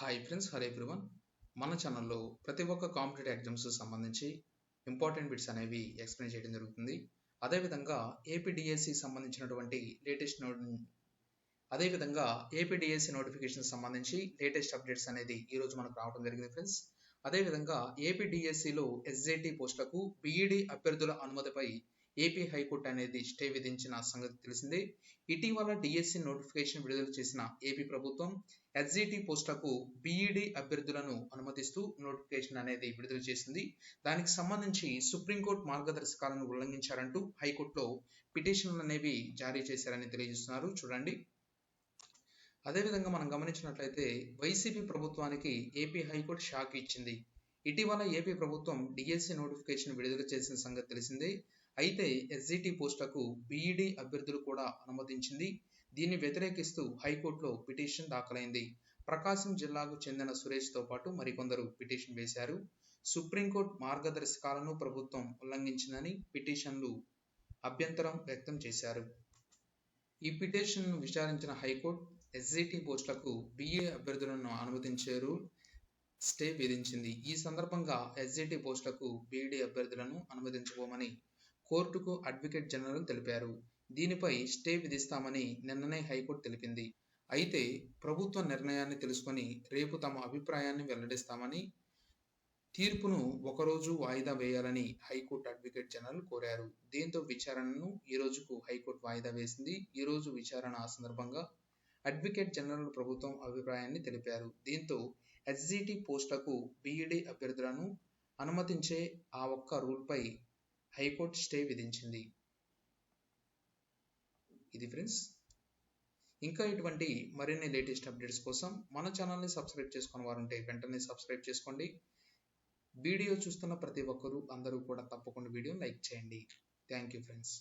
Hi friends Hare everyone మన ఛానల్లో ప్రతి ఒక్క కాంపిటేటివ్ ఎగ్జామ్స్ సంబంధించి ఇంపార్టెంట్ బిట్స్ అనేవి ఎక్స్ప్లెయిన్ చేయడం జరుగుతుంది. అదేవిధంగా ఏపీడిఎస్సి సంబంధించినటువంటి లేటెస్ట్ నోట్ అదేవిధంగా ఏపీడిఎస్సి నోటిఫికేషన్ సంబంధించి లేటెస్ట్ అప్డేట్స్ అనేది ఈరోజు మనకు రావడం జరిగింది ఫ్రెండ్స్ అదేవిధంగా ఏపీడిఎస్సిలో ఎస్జేటీ పోస్టులకు బీఈడి అభ్యర్థుల అనుమతిపై ఏపీ హైకోర్టు అనేది స్టే విధించిన సంగతి తెలిసిందే. ఇటీవల డిఎస్సి నోటిఫికేషన్ విడుదల చేసిన ఏపీ ప్రభుత్వం ఎస్జిటి పోస్టులకు బీఈడి అభ్యర్థులను అనుమతిస్తూ నోటిఫికేషన్ అనేది విడుదల చేసింది. దానికి సంబంధించి సుప్రీంకోర్టు మార్గదర్శకాలను ఉల్లంఘించారంటూ హైకోర్టులో పిటిషన్లు అనేవి జారీ చేశారని తెలియజేస్తున్నారు. చూడండి. అదేవిధంగా మనం గమనించినట్లయితే వైసీపీ ప్రభుత్వానికి ఏపీ హైకోర్టు షాక్ ఇచ్చింది. ఇటీవల ఏపీ ప్రభుత్వం డిఎస్సి నోటిఫికేషన్ విడుదల చేసిన సంగతి తెలిసిందే. అయితే ఎస్జిటి పోస్టులకు బీఈడి అభ్యర్థులు కూడా అనుమతించింది. దీన్ని వ్యతిరేకిస్తూ హైకోర్టులో పిటిషన్ దాఖలైంది. ప్రకాశం జిల్లాకు చెందిన సురేష్తో పాటు మరికొందరు పిటిషన్ వేశారు. సుప్రీంకోర్టు మార్గదర్శకాలను ప్రభుత్వం ఉల్లంఘించిందని పిటిషన్లు అభ్యంతరం వ్యక్తం చేశారు. ఈ పిటిషన్ను విచారించిన హైకోర్టు ఎస్జిటి పోస్టులకు బిఏ అభ్యర్థులను అనుమతించారు స్టే విధించింది. ఈ సందర్భంగా ఎస్జిటి పోస్టులకు బీఈడి అభ్యర్థులను అనుమతించబోమని కోర్టుకు అడ్వకేట్ జనరల్ తెలిపారు. దీనిపై స్టే విధిస్తామని నిన్ననే హైకోర్టు తెలిపింది. అయితే ప్రభుత్వ నిర్ణయాన్ని తెలుసుకొని రేపు తమ అభిప్రాయాన్ని వెల్లడిస్తామని తీర్పును ఒకరోజు వాయిదా వేయాలని హైకోర్టు అడ్వకేట్ జనరల్ కోరారు. దీంతో విచారణను ఈ రోజుకు హైకోర్టు వాయిదా వేసింది. ఈ రోజు విచారణ ఆ సందర్భంగా అడ్వకేట్ జనరల్ ప్రభుత్వం అభిప్రాయాన్ని తెలిపారు. దీంతో ఎస్జిటి పోస్టులకు బీఈడి అభ్యర్థులను అనుమతించే ఆ ఒక్క రూల్పై హైకోర్టు స్టే విధించింది. ఇది ఫ్రెండ్స్. ఇంకా ఇటువంటి మరిన్ని లేటెస్ట్ అప్డేట్స్ కోసం మన ఛానల్ని సబ్స్క్రైబ్ చేసుకున్న వారు ఉంటే వెంటనే సబ్స్క్రైబ్ చేసుకోండి. వీడియో చూస్తున్న ప్రతి ఒక్కరూ అందరూ కూడా తప్పకుండా వీడియో లైక్ చేయండి. Thank you friends.